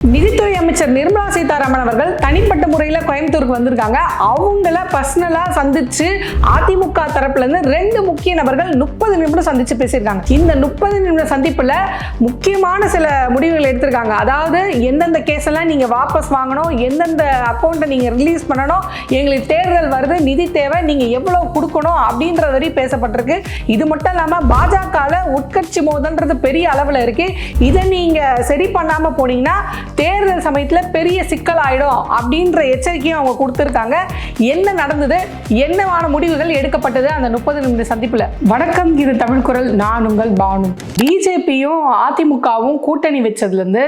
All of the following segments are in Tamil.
நிதித்துறை அமைச்சர் நிர்மலா சீதாராமன் அவர்கள் தனிப்பட்ட முறையில் கோயம்புத்தூருக்கு வந்திருக்காங்க. அவங்கள பர்சனலாக சந்திச்சு அதிமுக தரப்புல இருந்து ரெண்டு முக்கிய நபர்கள் முப்பது நிமிடம் சந்திச்சு பேசியிருக்காங்க. இந்த முப்பது நிமிடம் சந்திப்புல முக்கியமான சில முடிவுகள் எடுத்திருக்காங்க. அதாவது எந்தெந்த கேஸ் எல்லாம் நீங்க வாபஸ் வாங்கணும் எந்தெந்த அக்கௌண்ட்டை நீங்க ரிலீஸ் பண்ணணும் எங்களுக்கு தேர்தல் வருது நிதி தேவை நீங்க எவ்வளவு கொடுக்கணும் அப்படின்ற வரை பேசப்பட்டிருக்கு. இது மட்டும் இல்லாம பாஜகவில் உட்கட்சி மோதல்ன்றது பெரிய அளவில் இருக்கு. இதை நீங்க சரி பண்ணாம போனீங்கன்னா தேர்தல் சமயத்தில் பெரிய சிக்கல் ஆயிடும் அப்படின்ற எச்சரிக்கையும் அவங்க கொடுத்துருக்காங்க. என்ன நடந்தது? என்னவான முடிவுகள் எடுக்கப்பட்டது? அந்த முப்பது நிமிட சந்திப்பில். வணக்கம் இது தமிழ் குரல். நான் உங்கள் பானு. பிஜேபியும் அதிமுகவும் கூட்டணி வச்சதுலேருந்து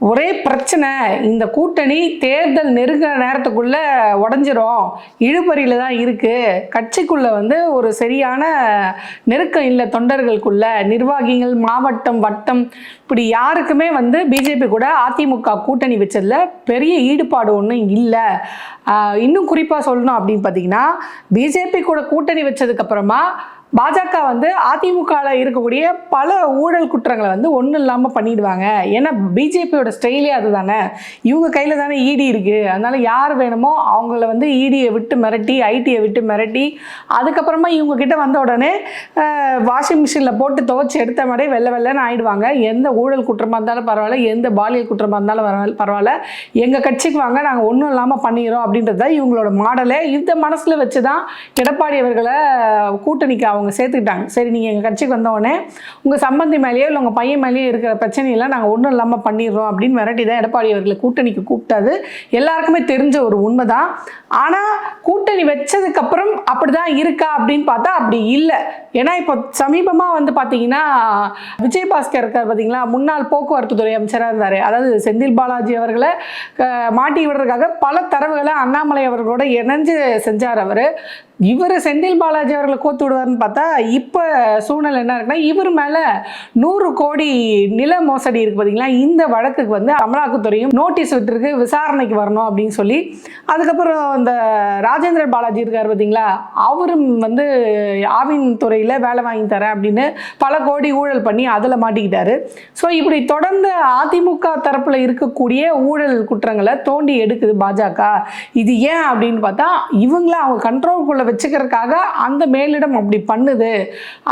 ஒரே பிரச்சனை இந்த கூட்டணி தேர்தல் நெருங்குற நேரத்துக்குள்ள உடஞ்சிரும். இழுபறியில் தான் இருக்குது கட்சிக்குள்ளே வந்து ஒரு சரியான நெருக்கம் இல்லை தொண்டர்களுக்குள்ள. நிர்வாகிகள் மாவட்டம் வட்டம் இப்படி யாருக்குமே வந்து பிஜேபி கூட அதிமுக கூட்டணி வச்சதில் பெரிய ஈடுபாடு ஒன்றும் இல்லை. இன்னும் குறிப்பாக சொல்லணும் அப்படின்னு பார்த்தீங்கன்னா பிஜேபி கூட கூட்டணி வச்சதுக்கப்புறமா பாஜக வந்து அதிமுகவில் இருக்கக்கூடிய பல ஊழல் குற்றங்களை வந்து ஒன்றும் இல்லாமல் பண்ணிடுவாங்க. ஏன்னா பிஜேபியோட ஸ்டைலே அதுதானே. இவங்க கையில் தானே இடி இருக்குது அதனால் யார் வேணுமோ அவங்கள வந்து இடியை விட்டு மிரட்டி ஐடியை விட்டு மிரட்டி அதுக்கப்புறமா இவங்க கிட்ட வந்த உடனே வாஷிங் மிஷினில் போட்டு துவைச்சி எடுத்த மாதிரி வெள்ளை வெள்ளைன்னு ஆயிடுவாங்க. எந்த ஊழல் குற்றமாக இருந்தாலும் பரவாயில்ல எந்த பாலியல் குற்றமாக இருந்தாலும் பரவாயில்ல பரவாயில்ல. எங்கள் கட்சிக்கு வாங்க நாங்கள் ஒன்றும் இல்லாமல் பண்ணிடுறோம் அப்படின்றது தான் இவங்களோட மாடலை. இந்த மனசில் வச்சு தான் எடப்பாடி அவர்களை கூட்டணிக்கு அவங்க சேர்த்துக்கிட்டாங்க. சரி நீங்கள் எங்கள் கட்சிக்கு வந்தவொடனே உங்கள் சம்பந்தி மேலேயோ இல்லை உங்கள் பையன் மேலேயோ இருக்கிற பிரச்சனையெல்லாம் நாங்கள் ஒன்றும் இல்லாமல் பண்ணிடுறோம் அப்படின்னு மிரட்டி தான் எடப்பாடி அவர்களை கூட்டணிக்கு கூப்பிட்டாது. எல்லாருக்குமே தெரிஞ்ச ஒரு உண்மை தான் ஆனால் கூட்டணி வச்சதுக்கப்புறம் அப்படி தான் இருக்கா அப்படின்னு பார்த்தா அப்படி இல்லை. ஏன்னா இப்போ சமீபமாக வந்து பார்த்தீங்கன்னா விஜய் பாஸ்கர் இருக்கார் பார்த்தீங்களா முன்னாள் போக்குவரத்து துறை அமைச்சராக இருந்தார். அதாவது செந்தில் பாலாஜி அவர்களை மாட்டி விடுறதுக்காக பல தரவுகளை அண்ணாமலை அவர்களோட இணைஞ்சு செஞ்சார் அவர். இவர் செந்தில் பாலாஜி அவர்களை கோத்து விடுவார்னு பார்த்தா இப்போ சூழ்நிலை என்ன இருக்குன்னா இவர் மேலே நூறு கோடி நில மோசடி இருக்கு பார்த்தீங்களா இந்த வழக்குக்கு வந்து அமலாக்கத்துறையும் நோட்டீஸ் விட்டுருக்கு விசாரணைக்கு வரணும் அப்படின்னு சொல்லி. அதுக்கப்புறம் இந்த ராஜேந்திர பாலாஜி இருக்கார் பார்த்தீங்களா அவரும் வந்து ஆவின் துறையில் வேலை வாங்கி தரேன் அப்படின்னு பல கோடி ஊழல் பண்ணி அதில் மாட்டிக்கிட்டாரு. ஸோ இப்படி தொடர்ந்து அதிமுக தரப்பில் இருக்கக்கூடிய ஊழல் குற்றங்களை தோண்டி எடுக்குது பாஜக. இது ஏன் அப்படின்னு பார்த்தா இவங்கள அவங்க கண்ட்ரோல்குள்ளே வச்சுக்கிறதுக்காக அந்த மேலிடம் அப்படி பண்ணுது.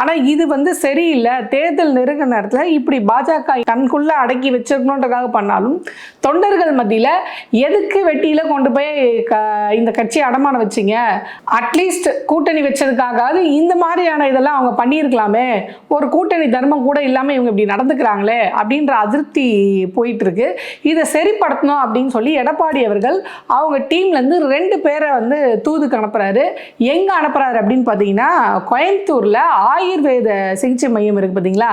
ஆனால் இது வந்து சரியில்லை. தேர்தல் நெருங்க நேரத்தில் இப்படி பாஜக தனக்குள்ளே அடக்கி வச்சிருக்கணுன்றதுக்காக பண்ணாலும் தொண்டர்கள் மத்தியில் எதுக்கு வெட்டியில் கொண்டு போய் க இந்த கட்சியை அடமானம் வச்சிங்க? அட்லீஸ்ட் கூட்டணி வச்சதுக்காகாவது இந்த மாதிரியான இதெல்லாம் அவங்க பண்ணியிருக்கலாமே. ஒரு கூட்டணி தர்மம் கூட இல்லாமல் இவங்க இப்படி நடந்துக்கிறாங்களே அப்படின்ற அதிருப்தி போயிட்டு இருக்கு இதை சரிப்படுத்தணும் அப்படின்னு சொல்லி எடப்பாடி அவர்கள் அவங்க டீம்லேருந்து ரெண்டு பேரை வந்து தூதுக்கு அனுப்புறாரு எங்கே அனுப்புறாரு அப்படின்னு பார்த்தீங்கன்னா கோயம்புத்தூரில் ஆயுர்வேத சிகிச்சை மையம் இருக்குது பார்த்தீங்களா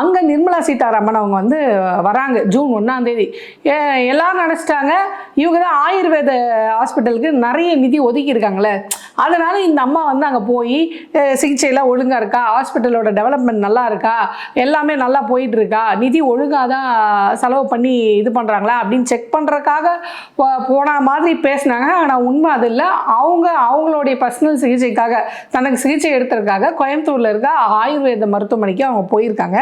அங்கே நிர்மலா சீதாராமன் அவங்க வந்து வராங்க ஜூன் ஒன்றாம் தேதி. எல்லாரும் நினச்சிட்டாங்க இவங்க தான் ஆயுர்வேத ஹாஸ்பிட்டலுக்கு நிறைய நிதி ஒதுக்கி இருக்காங்களே. அதனால இந்த அம்மா வந்து அங்கே போய் சிகிச்சையெல்லாம் ஒழுங்காக இருக்கா? ஹாஸ்பிட்டலோட டெவலப்மெண்ட் நல்லா இருக்கா? எல்லாமே நல்லா போயிட்டு இருக்கா? நிதி ஒழுங்காக தான் செலவு பண்ணி இது பண்ணுறாங்களா அப்படின்னு செக் பண்ணுறதுக்காக போன மாதிரி பேசினாங்க. ஆனால் உண்மை அது இல்லை. அவங்க அவங்களுடைய பர்சனல் சிகிச்சைக்காக தனக்கு சிகிச்சை எடுத்ததுக்காக கோயம்புத்தூரில் இருக்க ஆயுர்வேத மருத்துவமனைக்கு அவங்க போயிருக்காங்க.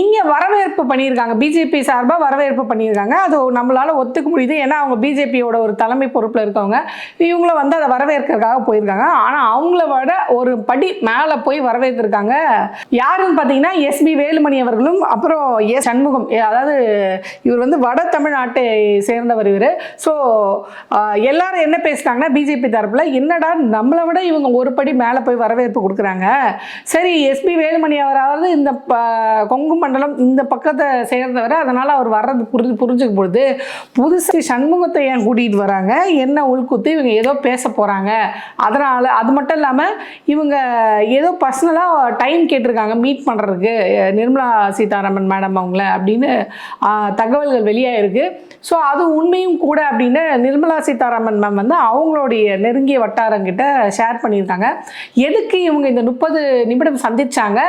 இங்கே வரவேற்பு பண்ணியிருக்காங்க. பிஜேபி சார்பாக வரவேற்பு பண்ணியிருக்காங்க. அது நம்மளால் ஒத்துக்க முடியுது. ஏன்னா அவங்க பிஜேபியோட ஒரு தலைமை பொறுப்பில் இருக்கவங்க. இவங்கள வந்து அதை வரவேற்கிறதுக்காக போயிருக்காங்க. ஆனால் அவங்கள விட ஒரு படி மேலே போய் வரவேற்றிருக்காங்க யாருன்னு பார்த்தீங்கன்னா எஸ்பி வேலுமணி அவர்களும் அப்புறம் எஸ் சண்முகம். ஏ, அதாவது இவர் வந்து வட தமிழ்நாட்டை சேர்ந்தவர் இவர். ஸோ எல்லாரும் என்ன பேசுகிறாங்கன்னா பிஜேபி தரப்பில் என்னடா நம்ம நம்மளை விட இவங்க ஒரு படி மேலே போய் வரவேற்பு கொடுக்குறாங்க. சரி எஸ்பி வேலுமணி அவராவது இந்த ப- கொங்கு மண்டலம் இந்த பக்கத்தை சேர்ந்தவர். அதனால் அவர் வர்றது புரிஞ்சு புரிஞ்சுக்க பொழுது புதுசு சண்முகத்தை ஏன் கூட்டிகிட்டு வராங்க? என்ன உள்குத்து இவங்க ஏதோ பேச போகிறாங்க அதனால் அது மட்டும் இல்லாமல் இவங்க ஏதோ பர்சனலாக டைம் கேட்டிருக்காங்க மீட் பண்ணுறதுக்கு நிர்மலா சீதாராமன் மேடம் அவங்கள அப்படின்னு தகவல்கள் வெளியாகிருக்கு ஸோ அது உண்மையும் கூட அப்படின்னு நிர்மலா சீதாராமன் மேம் வந்து அவங்களுடைய நெருங்கிய வட்டாரங்கிட்ட ஷேர் பண்ணியிருக்காங்க. எதுக்கு இவங்க இந்த முப்பது நிமிடம் சந்திச்சாங்க?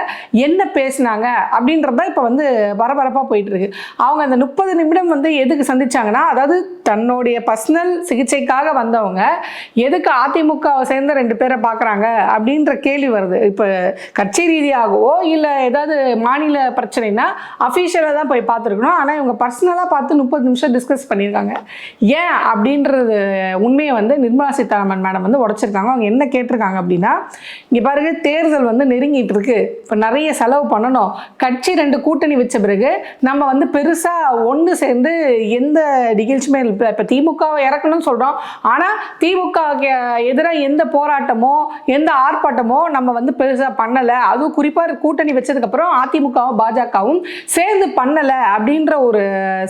என்ன பேசுனாங்க? அப்படின்றத இப்போ வந்து பரபரப்பாக போயிட்டு இருக்கு அவங்க அந்த முப்பது நிமிடம் வந்து எதுக்கு சந்திச்சாங்கன்னா அதாவது தன்னுடைய பர்சனல் சிகிச்சைக்காக வந்தவங்க எதுக்கு அதிமுகவை சேர்ந்த ரெண்டு பேரை பார்க்குறாங்க அப்படின்ற கேள்வி வருது. இப்போ கட்சி ரீதியாகவோ இல்லை ஏதாவது மாநில பிரச்சனைனா அஃபீஷியலாக தான் போய் பார்த்துருக்கணும். ஆனால் இவங்க பர்சனலாக பார்த்து முப்பது நிமிஷம் டிஸ்கஸ் பண்ணியிருக்காங்க. ஏன் அப்படின்றது உண்மையை வந்து நிர்மலா சீதாராமன் மேடம் வந்து உடச்சிருக்காங்க. அவங்க என்ன கேட்டிருக்காங்க அப்படின்னா இங்கே பாருங்க தேர்தல் வந்து நெருங்கிட்டு இருக்கு இப்போ நிறைய செலவு பண்ணணும். கட்சி ரெண்டு கூட்டணி வச்ச பிறகு நம்ம வந்து பெருசாக ஒன்று சேர்ந்து எந்த நிகழ்ச்சியுமே இப்போ இப்போ திமுகவை இறக்கணும்னு சொல்கிறோம் ஆனால் திமுகவுக்கு எதிராக எந்த போராட்டமோ எந்த ஆர்ப்பாட்டமோ நம்ம வந்து பெருசாக பண்ணலை. அதுவும் குறிப்பாக கூட்டணி வச்சதுக்கப்புறம் அதிமுகவும் பாஜகவும் சேர்ந்து பண்ணலை அப்படின்ற ஒரு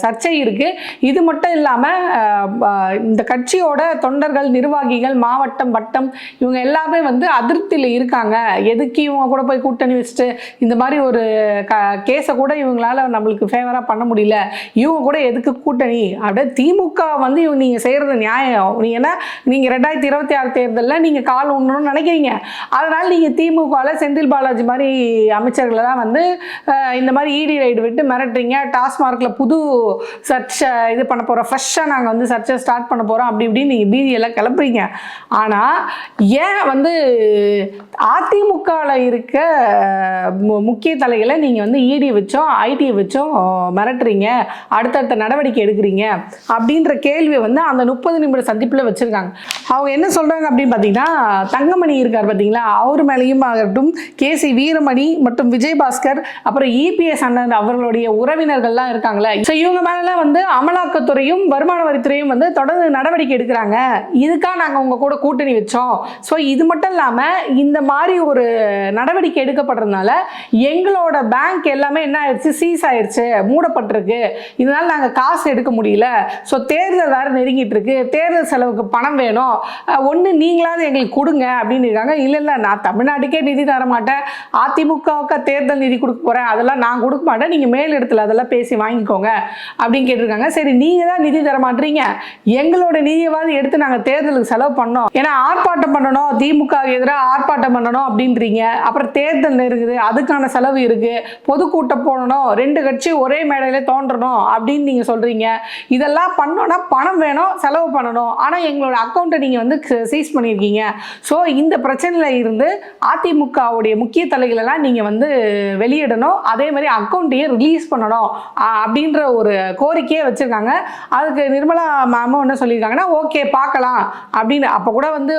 சர்ச்சை இருக்குது இது மட்டும் இல்லாமல் இந்த கட்சியோட தொண்டர்கள் நிர்வாகிகள் மாவட்டம் வட்டம் இவங்க எல்லாருமே வந்து அதிருப்தியில் இருக்காங்க. எதுக்கு இவங்க கூட போய் கூட்டணி வச்சுட்டு இந்த மாதிரி ஒரு க கேஸை கூட இவங்களால நம்மளுக்கு ஃபேவராக பண்ண முடியல. இவங்க கூட எதுக்கு கூட்டணி? அப்படியே திமுக வந்து இவங்க நீங்கள் செய்கிறது நியாயம். நீங்கள் என்ன நீங்கள் ரெண்டாயிரத்தி இருபத்தி ஆறு தேர்தலில் நீங்கள் கால் ஊன்றணும்னு நினைக்கிறீங்க. அதனால் நீங்கள் திமுகவில் செந்தில் பாலாஜி மாதிரி அமைச்சர்களை தான் வந்து இந்த மாதிரி இடி ரைடு விட்டு மிரட்டுறீங்க. டாஸ்மார்க்கில் புது சர்ச்சை இது பண்ண போகிறோம் ஃப்ரெஷ்ஷாக நாங்கள் வந்து சர்ச்சை ஸ்டார்ட் பண்ண போகிறோம் அப்படி இப்படின்னு நீங்கள் பீதியெல்லாம் கிளப்புறீங்க. ஆனால் ஏன் வந்து அதிமுகவில் இருக்க மு- முக்கிய தலைகளை நீங்கள் வந்து இடி வச்சோம் ஐடி வச்சோம் மிரட்டுறீங்க அடுத்தடுத்த நடவடிக்கை எடுக்கிறீங்க அப்படின்ற கேள்வியை வந்து அந்த முப்பது நிமிட சந்திப்பில் வச்சுருக்காங்க. அவங்க என்ன சொல்கிறாங்க அப்படின்னு பார்த்தீங்கன்னா தங்கமணி இருக்கார் பார்த்தீங்களா அவர் மேலேயும் ஆகட்டும் கேசி வீரமணி மற்றும் விஜயபாஸ்கர் அப்புறம் இபிஎஸ் அண்ணன் அவர்களுடைய உறவினர்கள்லாம் இருக்காங்களே ஸோ இவங்க மேலெல்லாம் வந்து அமலாக்கத்துறையும் வருமான வரித்துறையும் வந்து தொடர்ந்து நடவடிக்கை எடுக்கிறாங்க. இதுக்காக நாங்கள் உங்கள் கூட கூட்டணி வச்சோம். ஸோ இது மட்டும் இல்லாமல் இந்த மாதிரி ஒரு நடவடிக்கை எடுக்கப்படுறதுனால எங்களோட பேங்க் எல்லாமே என்ன ஆயிடுச்சு? சீஸ் ஆயிடுச்சு மூடப்பட்டிருக்கு. இதனால நாங்கள் காசு எடுக்க முடியல. ஸோ தேர்தல் வேறு நெருங்கிட்டு இருக்கு. தேர்தல் செலவுக்கு பணம் வேணும். ஒன்று நீங்களாவது எங்களுக்கு கொடுங்க அப்படின்னு இருக்காங்க. இல்லை இல்லை நான் தமிழ்நாட்டுக்கே நிதி தர மாட்டேன். அதிமுகவுக்கு தேர்தல் நிதி கொடுக்க போகிறேன் அதெல்லாம் நான் கொடுக்க மாட்டேன். நீங்கள் மேல் இடத்துல அதெல்லாம் பேசி வாங்கிக்கோங்க அப்படின்னு கேட்டிருக்காங்க. சரி நீங்கள் தான் நிதி தர மாட்டீங்க. எங்களோட நிதியவாது எடுத்து நாங்கள் தேர்தலுக்கு செலவு பண்ணோம். ஏன்னா ஆர்ப்பாட்டம் பண்ணணும் திமுக எதிராக ஆர்ப்பாட்டம் பண்ணணும் அப்படின்றீங்க. அப்புறம் தேர்தல் இருக்குது அதுக்கான செலவு இருக்குது பொதுக்கூட்டம் போடணும் ரெண்டு கட்சி ஒரே மேடையில் தோன்றணும் அப்படின்னு நீங்கள் சொல்கிறீங்க இதெல்லாம் பண்ணோன்னா பணம் வேணும் செலவு பண்ணணும். ஆனால் எங்களோட அக்கௌண்ட்டை நீங்கள் வந்து சீஸ் பண்ணியிருக்கீங்க. ஸோ இந்த பிரச்சனையில் இருந்து அதிமுகவுடைய முக்கிய தலைகளெல்லாம் நீங்கள் வந்து வெளியிடணும். அதே மாதிரி அக்கௌண்ட்டையே ரிலீஸ் பண்ணணும் அப்படின்ற ஒரு கோரிக்கையை வச்சுருக்காங்க. அதுக்கு நிர்மலா மேமும் என்ன சொல்லியிருக்காங்கன்னா ஓகே பார்க்கலாம் அப்படின்னு. அப்போ கூட வந்து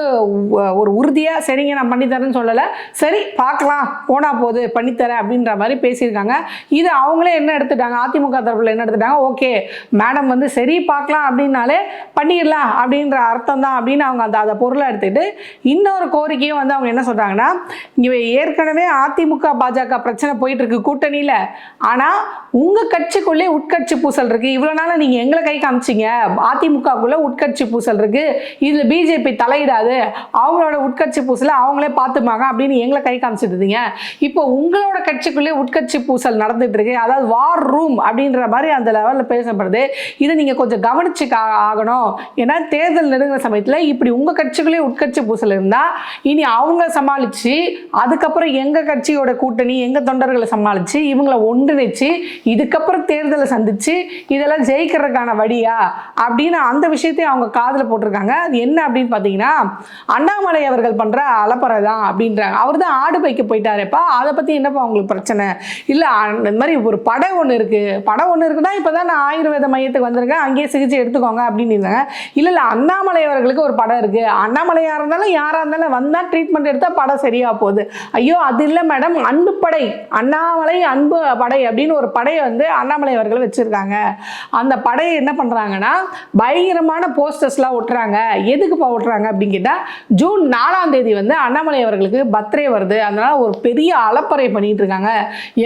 ஒரு உறுதியாக சரிங்க நான் பண்ணித்தரேன்னு சொல்லலை. சரி பார்க்கலாம். போனால் போகுது பண்ணித்தரேன் அப்படின்ற மாதிரி பேசியிருக்காங்க. இது அவங்களே என்ன எடுத்துட்டாங்க? அதிமுக தரப்பில் என்ன எடுத்துட்டாங்க? ஓகே மேடம் வந்து சரி பார்க்கலாம் அப்படின்னாலே பண்ணிடலாம் அப்படின்ற அர்த்தம் தான் அப்படின்னு அவங்க அந்த அதை பொருளை எடுத்துக்கிட்டு இன்னொரு கோரிக்கையும் வந்து அவங்க என்ன சொல்கிறாங்கன்னா இங்கே ஏற்கனவே அதிமுக பாஜக பிரச்சனை போயிட்டுருக்கு கூட்டணியில். ஆனால் உங்கள் கட்சிக்குள்ளே உட்கட்சி பூசல் இருக்குது இவ்வளோ நாளாக நீங்கள் எங்களை கை காமிச்சிங்க. அதிமுகக்குள்ளே உட்கட்சி பூசல் இருக்குது இதில் பிஜேபி தலையிடாது. அவங்களோட உட்கட்சி பூசலை அவங்களே பார்த்துப்பாங்க அப்படின்னு எங்களை கை காமிச்சிட்டு இருந்தீங்க. இப்போ உங்களோட கட்சிக்குள்ளே உட்கட்சி பூசல் நடந்துட்டு இருக்கு. அதாவது வார் ரூம் அப்படின்ற மாதிரி அந்த லெவலில் பேசப்படுது. இதை நீங்கள் கொஞ்சம் கவனிச்சு ஆகணும். ஏன்னா தேர்தல் நெருங்குற சமயத்தில் இப்படி உங்கள் கட்சிக்குள்ளே உட்கட்சி பூசல் இருந்தால் இனி அவங்க சமாளித்து அதுக்கப்புறம் எங்கள் கட்சியோட கூட்டணி எங்கள் தொண்டர்களை சமாளித்து இவங்களை ஒன்றிணைச்சு இதுக்கப்புறம் தேர்தலை சந்தித்து இதெல்லாம் ஜெயிக்கிறதுக்கான வழியா அப்படின்னு அந்த விஷயத்தையும் அவங்க காதில் போட்டிருக்காங்க. அது என்ன அப்படின்னு பார்த்தீங்கன்னா அண்ணாமலை அவர்கள் பண்ணுற அலப்பறை தான் அப்படின்றாங்க. அவர் தான் ஆடு பைக்கு போயிட்டாரேப்பா. அதை பற்றி என்னப்பா உங்களுக்கு பிரச்சனை? இல்லை இந்த மாதிரி ஒரு படம் ஒன்று இருக்குது படம் ஒன்று இருக்குன்னா இப்போ தான் நான் ஆயுர்வேத மையத்துக்கு வந்திருக்கேன். அங்கேயே சிகிச்சை எடுத்துக்கோங்க அப்படின்னு இருந்தாங்க. இல்லை இல்லை அண்ணாமலை அவர்களுக்கு ஒரு படம் இருக்குது அண்ணாமலையாக இருந்தாலும் யாராக இருந்தாலும் வந்தால் ட்ரீட்மெண்ட் எடுத்தால் படம் சரியாக போகுது. ஐயோ அது இல்லை மேடம் அன்பு படை. அண்ணாமலை அன்பு படை அப்படின்னு ஒரு படையை வந்து அண்ணாமலை அவர்கள் வச்சுருக்காங்க. அந்த படையை என்ன பண்ணுறாங்கன்னா பயங்கரமான போஸ்டர்ஸ்லாம் ஒட்டுறாங்க. எதுக்குப்பா ஒட்டுறாங்க அப்படின்னு கேட்டால் ஜூன் நாலாம் தேதி வந்து அண்ணாமலை அவர்களுக்கு பர்த்டே வருது. அதனால ஒரு பெரிய அலப்பறை பண்ணிட்டு இருக்காங்க.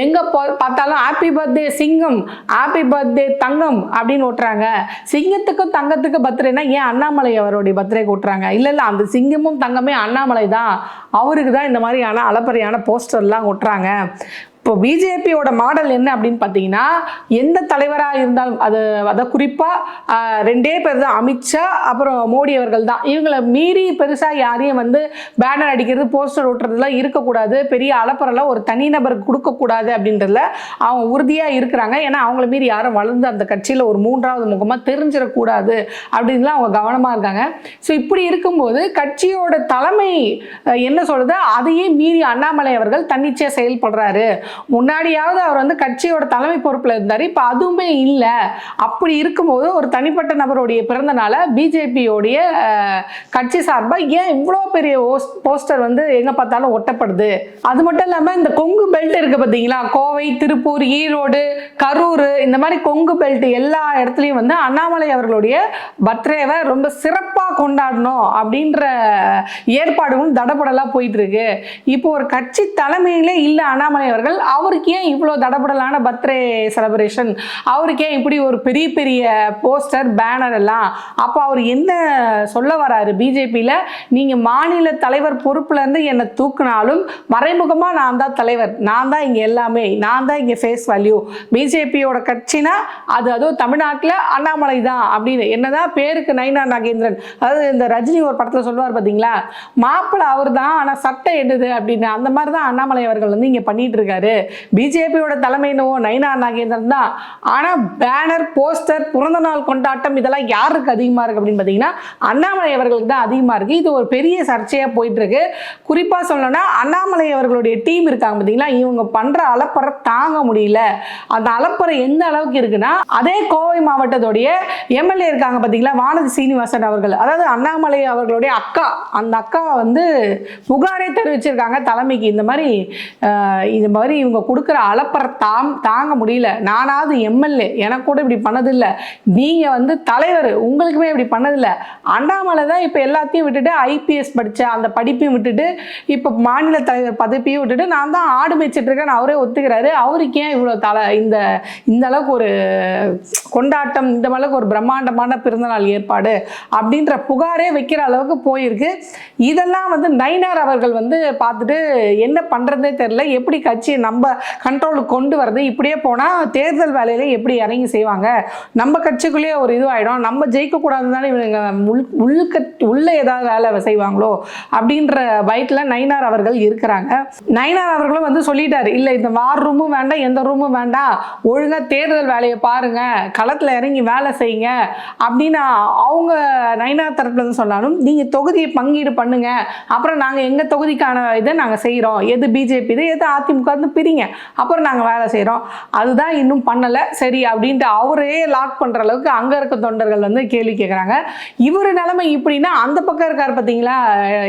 எங்கே போ பார்த்தாலும் ஹாப்பி பர்த்டே சிங்கம் ஹாப்பி பர்த்டே தங்கம் அப்படின்னு ஓட்டுறாங்க. சிங்கத்துக்கும் தங்கத்துக்கும் பர்த்டேனா ஏன் அண்ணாமலை அவருடைய பர்த்டே ஒட்டுறாங்க இல்லை இல்லை அந்த சிங்கமும் தங்கமே அண்ணாமலை தான். அவருக்கு தான் இந்த மாதிரியான அலப்பறையான போஸ்டர்லாம் ஒட்டுறாங்க இப்போ பிஜேபியோட மாடல் என்ன அப்படின்னு பார்த்தீங்கன்னா எந்த தலைவராக இருந்தாலும் அது அதை குறிப்பாக ரெண்டே பேர் தான். அமித்ஷா அப்புறம் மோடி அவர்கள் தான். இவங்களை மீறி பெருசாக யாரையும் வந்து பேனர் அடிக்கிறது போஸ்டர் ஓட்டுறதுலாம் இருக்கக்கூடாது. பெரிய அலப்பறலாம் ஒரு தனிநபருக்கு கொடுக்கக்கூடாது அப்படின்றதுல அவங்க உறுதியாக இருக்கிறாங்க. ஏன்னா அவங்கள மீறி யாரும் வளர்ந்து அந்த கட்சியில் ஒரு மூன்றாவது முகமாக தெரிஞ்சிடக்கூடாது அப்படின்லாம் அவங்க கவனமாக இருக்காங்க. ஸோ இப்படி இருக்கும்போது கட்சியோட தலைமை என்ன சொல்கிறது அதையே மீறி அண்ணாமலை அவர்கள் தன்னிச்சையாக செயல்படுறாரு. முன்னாடியாவது அவர் வந்து கட்சியோட தலைமை பொறுப்பில் இருந்தார். இப்போ அதுவுமே இல்லை. அப்படி இருக்கும்போது ஒரு தனிப்பட்ட நபருடைய பிறந்தனால பிஜேபியோடைய கட்சி சார்பாக ஏன் இவ்வளோ பெரிய போஸ்டர் வந்து எங்கே பார்த்தாலும் ஒட்டப்படுது? அது மட்டும் இல்லாமல் இந்த கொங்கு பெல்ட் இருக்குது பார்த்தீங்களா கோவை திருப்பூர் ஈரோடு கரூர் இந்த மாதிரி கொங்கு பெல்ட் எல்லா இடத்துலையும் வந்து அண்ணாமலை அவர்களுடைய பர்த்டேவை ரொம்ப சிறப்பாக கொண்டாடணும் அப்படின்ற ஏற்பாடுகளும் தடபடலாக போயிட்டு இருக்கு. இப்போ ஒரு கட்சி தலைமையிலே இல்லை அண்ணாமலை அவர்கள் அவருக்கு ஏன் இவ்வளோ தடபடலான பர்த்டே செலப்ரேஷன் அவருக்கு ஏன் இப்படி ஒரு பெரிய பெரிய போஸ்டர் பேனர் எல்லாம்? அப்போ அவர் என்ன சொல்ல வராரு பிஜேபியில்? நீங்கள் மாநில தலைவர் பொறுப்புலேருந்து என்னை தூக்குனாலும் மறைமுகமாக நான் தான் தலைவர். நான் தான் இங்கே எல்லாமே. நான் தான் இங்கே ஃபேஸ் வேல்யூ பிஜேபியோட கட்சினா அது அதுவும் தமிழ்நாட்டில் அண்ணாமலை தான் அப்படின்னு. என்னதான் பேருக்கு நைனா நாகேந்திரன். அதாவது இந்த ரஜினி ஒரு படத்தில் சொல்லுவார் பார்த்தீங்களா மாப்பிள்ளை அவர் தான் ஆனால் சட்டை என்னது அப்படின்னு. அந்த மாதிரி தான் அண்ணாமலை அவர்கள் வந்து இங்கே பண்ணிட்டு இருக்காரு. பிஜேபியோட தலைமை என்னவோ நைனா நாகேந்திரன் தான். ஆனால் பேனர் போஸ்டர் பிறந்த நாள் கொண்டாட்டம் இதெல்லாம் யாருக்கு அதிகமாக இருக்கு அப்படின்னு பார்த்தீங்கன்னா அண்ணாமலை அவர்களுக்கு தான் அதிகமாக இருக்கு. இது ஒரு பெரிய சர்ச்சையாக போயிட்டு இருக்கு குறிப்பாக சொல்லணும்னா அண்ணாமலை அவர்களுடைய டீம் இருக்காங்க பார்த்தீங்களா? இவங்க பண்ணுற அலப்பறை தாங்க முடியல. அந்த அலப்பறை எந்த அளவுக்கு இருக்குன்னா அதே கோவை மாவட்டத்துடைய எம்எல்ஏ இருக்காங்க பார்த்தீங்களா? வானதி சீனிவாசன் அவர்கள். அதாவது அண்ணாமலை அவர்களுடைய அக்கா அந்த அக்கா வந்து புகாரே தெரிவிச்சிருக்காங்க தலைமைக்கு. இந்த மாதிரி ஆஹ், இந்த மாதிரி இவங்க கொடுக்குற அலப்பறை தாம் தாங்க முடியல. நானாவது எம்எல்ஏ. எனக்கு கூட இப்படி பண்ணதில்லை. நீங்கள் வந்து தலைவர். உங்களுக்குமே இப்படி பண்ணதில்லை. அண்ணாமலை தான் இப்போ எல்லாத்தையும் விட்டுட்டு ஐபிஎஸ் படித்த அந்த படிப்பையும் விட்டுட்டு இப்போ மாநில தலைவர் பதவியும் விட்டுட்டு நான் தான் ஆடு மேய்ச்சிட்டு இருக்கேன் அவரே ஒத்துக்கிறாரு. அவருக்கு ஏன் இவ்வளோ தலை இந்த இந்த அளவுக்கு ஒரு கொண்டாட்டம் இந்த அளவுக்கு ஒரு பிரம்மாண்டமான பிறந்தநாள் ஏற்பாடு அப்படின்ற புகாரே வைக்கிற அளவுக்கு போயிருக்கு. இதெல்லாம் வந்து நைனார் அவர்கள் வந்து பார்த்துட்டு என்ன பண்ணுறதே தெரில எப்படி கட்சியை நம்ம கண்ட்ரோலுக்கு கொண்டு வரது இப்படியே போனால் தேர்தல் வேலையில எப்படி இறங்கி செய்வாங்க? நம்ம கட்சிக்குள்ளேயே ஒரு இதுவாகிடும் நம்ம ஜெயிக்கக்கூடாது தானே இவங்க உள் உள்க உள்ளே ஏதாவது வேலை செய்வாங்களோ? அப்படின்ற பயத்தில் நைனார் அவர்கள் இருக்கிறாங்க. நைனார் அவர்களும் வந்து சொல்லிட்டாரு இல்லை இந்த வார் ரூமும் வேண்டாம் எந்த ரூமும் வேண்டாம். ஒழுங்காக தேர்தல் வேலையை பாருங்க. களத்தில் இறங்கி வேலை செய்யுங்க. அப்படின்னு அவங்க நைனார் தரப்புல இருந்து சொன்னாலும் நீங்கள் தொகுதியை பங்கீடு பண்ணுங்க. அப்புறம் நாங்கள் எங்கள் தொகுதிக்கான இதை நாங்கள் செய்கிறோம் எது பிஜேபி இது எது அதிமுக பிரிங்க. அப்புறம் நாங்கள் வேலை செய்கிறோம் அதுதான் இன்னும் பண்ணலை. சரி அப்படின்ட்டு அவரே லாக் பண்ணுற அளவுக்கு அங்கே இருக்க தொண்டர்கள் வந்து கேள்வி கேட்குறாங்க இவர் நிலைமை இப்படின்னா அந்த பக்கம் இருக்கார் பார்த்தீங்களா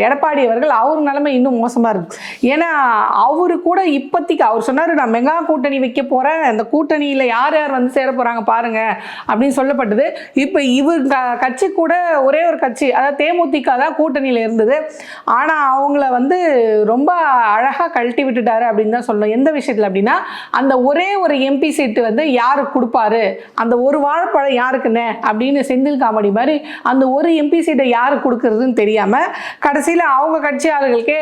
எடப்பாடி அவர்கள் அவர் நிலைமை இன்னும் மோசமாக இருக்கு. ஏன்னா அவர் கூட இப்போதைக்கு அவர் சொன்னார் நான் மெகா கூட்டணி வைக்க போகிறேன் அந்த கூட்டணியில் யார் யார் வந்து சேர போகிறாங்க பாருங்க. அப்படின்னு சொல்லப்பட்டது. இப்போ இவர் க- கட்சி கூட ஒரே ஒரு கட்சி அதாவது தேமுதிக தான் கூட்டணியில் இருந்தது. ஆனால் அவங்கள வந்து ரொம்ப அழகாக கழட்டி விட்டுட்டாரு அப்படின்னு தான் சொல்லணும். எந்த விஷயத்தில் அப்படின்னா அந்த ஒரே ஒரு எம்பி சீட்டு வந்து யாருக்கு கொடுப்பாரு? அந்த ஒரு வாழைப்பழம் யாருக்குன்னு? அப்படின்னு செந்தில் காமெடி மாதிரி அந்த ஒரு எம்பி சீட்டை யாருக்கு கொடுக்கறதுன்னு தெரியாமல் கடைசியில் அவங்க கட்சி ஆளுகளுக்கே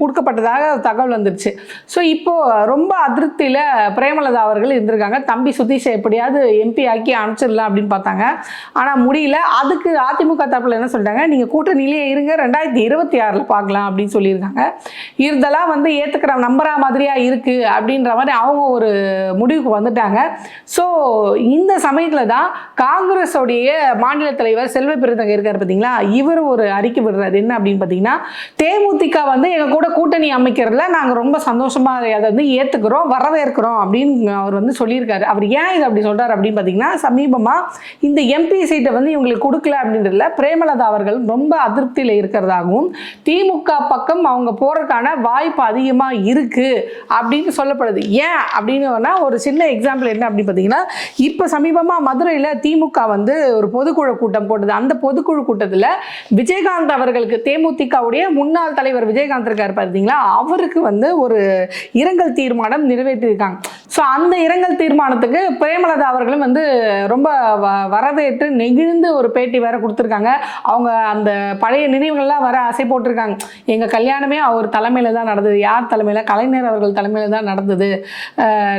கொடுக்கப்பட்டதாக தகவல் வந்துருச்சு. ஸோ இப்போது ரொம்ப அதிருப்தியில் பிரேமலதா அவர்கள் இருந்திருக்காங்க. தம்பி சுதீஷை எப்படியாவது எம்பி ஆக்கி அனுப்பிச்சிடலாம் அப்படின்னு பார்த்தாங்க. ஆனால் முடியல. அதுக்கு அதிமுக தரப்பில் என்ன சொல்லிட்டாங்க? நீங்கள் கூட்டணியிலே இருங்க. ரெண்டாயிரத்தி இருபத்தி ஆறில் பார்க்கலாம் அப்படின்னு சொல்லியிருக்காங்க. இதெல்லாம் வந்து ஏற்றுக்கிற நம்புற மாதிரியாக இருக்குது அப்படின்ற மாதிரி அவங்க ஒரு முடிவுக்கு வந்துட்டாங்க. ஸோ இந்த சமயத்தில் தான் காங்கிரஸோடைய மாநில தலைவர் செல்வ பெருந்தகை இருக்கார் பார்த்தீங்களா இவர் ஒரு அறிக்கை விடுறாரு. என்ன அப்படின்னு பார்த்தீங்கன்னா தேமுதிக வந்து எங்கள் கூட கூட்டணி அமைக்கிறதுல நாங்கள் ரொம்ப சந்தோஷமாக அதை வந்து ஏற்றுக்கிறோம் வரவேற்கிறோம் அப்படின்னு அவர் வந்து சொல்லியிருக்காரு. அவர் ஏன் இது அப்படி சொல்கிறார் அப்படின்னு பார்த்தீங்கன்னா சமீபமாக இந்த எம்பி சீட்டை வந்து இவங்களுக்கு கொடுக்கல அப்படின்றதுல பிரேமலதா அவர்கள் ரொம்ப அதிருப்தியில் இருக்கிறதாகவும் திமுக பக்கம் அவங்க போகிறதுக்கான வாய்ப்பு அதிகமாக இருக்குது அப்படின்னு சொல்லப்படுது. ஏன் அப்படின்னு ஒரு சின்ன எக்ஸாம்பிள் என்ன அப்படின்னு பார்த்தீங்கன்னா இப்போ சமீபமாக மதுரையில் திமுக வந்து ஒரு பொதுக்குழு கூட்டம் போட்டது. அந்த பொதுக்குழு கூட்டத்தில் விஜயகாந்த் அவர்களுக்கு தேமுதிகவுடைய முன்னாள் தலைவர் விஜயகாந்த் இருக்கார் பார்த்தீங்களா? அவருக்கு வந்து ஒரு இரங்கல் தீர்மானம் நிறைவேற்றியிருக்காங்க. ஸோ அந்த இரங்கல் தீர்மானத்துக்கு பிரேமலதா அவர்களும் வந்து ரொம்ப வ- வரவேற்று நெகிழ்ந்து ஒரு பேட்டி வேற கொடுத்துருக்காங்க. அவங்க அந்த பழைய நினைவுகள்லாம் வர அசை போட்டிருக்காங்க. எங்கள் கல்யாணமே அவர் தலைமையில் தான் நடந்தது. யார் தலைமையில்? கலைஞர் அவர்கள் தலைமையில் தான் நடந்தது.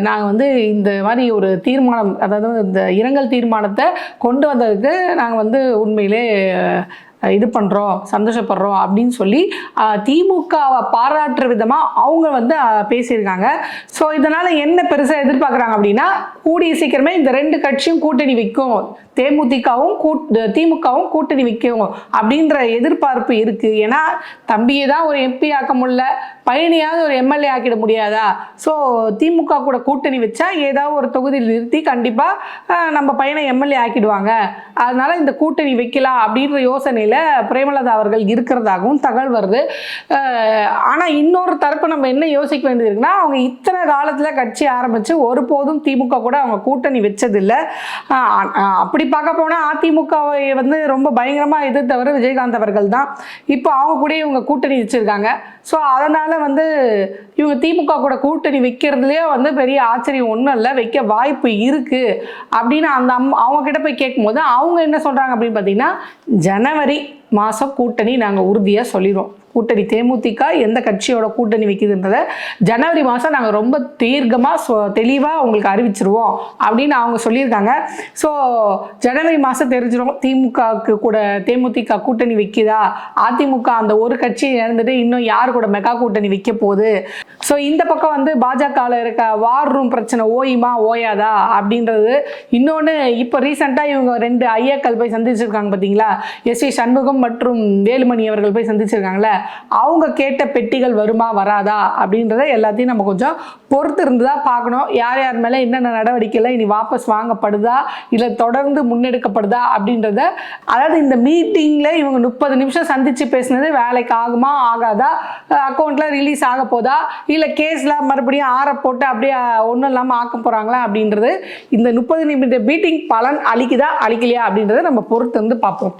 நாங்கள் வந்து இந்த மாதிரி ஒரு தீர்மானம் அதாவது இந்த இரங்கல் தீர்மானத்தை கொண்டு வந்ததுக்கு நாங்கள் வந்து உண்மையிலே இது பண்ணுறோம் சந்தோஷப்படுறோம் அப்படின்னு சொல்லி திமுகவை பாராட்டுற விதமாக அவங்க வந்து பேசியிருக்காங்க. ஸோ இதனால் என்ன பெருசாக எதிர்பார்க்குறாங்க அப்படின்னா கூடிய சீக்கிரமே இந்த ரெண்டு கட்சியும் கூட்டணி வைக்கும். தேமுதிகவும் கூட் திமுகவும் கூட்டணி வைக்கும் அப்படின்ற எதிர்பார்ப்பு இருக்குது ஏன்னா தம்பியை தான் ஒரு எம்பி ஆக்க முடியல. பயணியாவது ஒரு எம்எல்ஏ ஆக்கிட முடியாதா? ஸோ திமுக கூட கூட்டணி வச்சா ஏதாவது ஒரு தொகுதியில் நிறுத்தி கண்டிப்பாக நம்ம பையனை எம்எல்ஏ ஆக்கிடுவாங்க. அதனால இந்த கூட்டணி வைக்கலாம் அப்படின்ற யோசனையில் பிரேமலதா அவர்கள் இருக்கிறதாகவும் தகவல் வருது. ஆனால் இன்னொரு தரப்பு நம்ம என்ன யோசிக்க வேண்டியது இருக்குன்னா அவங்க இத்தனை காலத்தில் கட்சி ஆரம்பித்து ஒருபோதும் திமுக கூட அவங்க கூட்டணி வச்சதில்லை. அப்படி பார்க்க போனால் அதிமுகவை வந்து ரொம்ப பயங்கரமாக எதிர்த்தவர் விஜயகாந்த் அவர்கள் தான். இப்போ அவங்க கூட இவங்க கூட்டணி வச்சுருக்காங்க. ஸோ அதனால் வந்து இவங்க திமுக கூட கூட்டணி வைக்கிறதுலேயே வந்து பெரிய ஆச்சரியம் ஒன்றும் இல்லை வைக்க வாய்ப்பு இருக்குது அப்படின்னு அந்த அம் அவங்க கிட்ட போய் கேட்கும்போது அவங்க என்ன சொல்கிறாங்க அப்படின்னு பார்த்தீங்கன்னா ஜனவரி மாதம் கூட்டணி நாங்கள் உறுதியாக சொல்லிடுவோம் கூட்டணி தேமுதிக எந்த கட்சியோட கூட்டணி வைக்குதுன்றதை ஜனவரி மாதம் நாங்கள் ரொம்ப தீர்க்கமாக தெளிவாக உங்களுக்கு அறிவிச்சிருவோம் அப்படின்னு அவங்க சொல்லியிருக்காங்க. ஸோ ஜனவரி மாதம் தெரிஞ்சிடும் திமுகவுக்கு கூட தேமுதிக கூட்டணி வைக்குதா? அதிமுக அந்த ஒரு கட்சி இழந்துட்டு இன்னும் யார் கூட மெகா கூட்டணி வைக்க போகுது? ஸோ இந்த பக்கம் வந்து பாஜகவில் இருக்க வார் ரூம் பிரச்சனை ஓயுமா ஓயாதா? அப்படின்றது இன்னொன்று இப்போ ரீசெண்டாக இவங்க ரெண்டு ஐயாக்கள் போய் சந்திச்சிருக்காங்க பார்த்தீங்களா எஸ் வி சண்முகம் மற்றும் வேலுமணி அவர்கள் போய் சந்திச்சிருக்காங்களே அவங்க கேட்ட பெட்டிகள் வருமா வராதா அப்படின்றத எல்லாத்தையும் நம்ம கொஞ்சம் பொறுத்து இருந்து தான் பார்க்கணும். யார் யார் மேலே என்னென்ன நடவடிக்கையில் இனி வாபஸ் வாங்கப்படுதா இல்லை தொடர்ந்து முன்னெடுக்கப்படுதா அப்படின்றத அதாவது இந்த மீட்டிங்கில் இவங்க முப்பது நிமிஷம் சந்தித்து பேசினது வேலைக்கு ஆகுமா ஆகாதா? அக்கௌண்ட்டில் ரிலீஸ் ஆக போதா? இல்லை கேஸ்லாம் மறுபடியும் ஆற போட்டு அப்படியே ஒன்றும் இல்லாமல் ஆக்க போகிறாங்களா அப்படின்றது இந்த முப்பது நிமிட மீட்டிங் பலன் அழிக்குதா அழிக்கலையா அப்படின்றத நம்ம பொறுத்து வந்து பார்ப்போம்.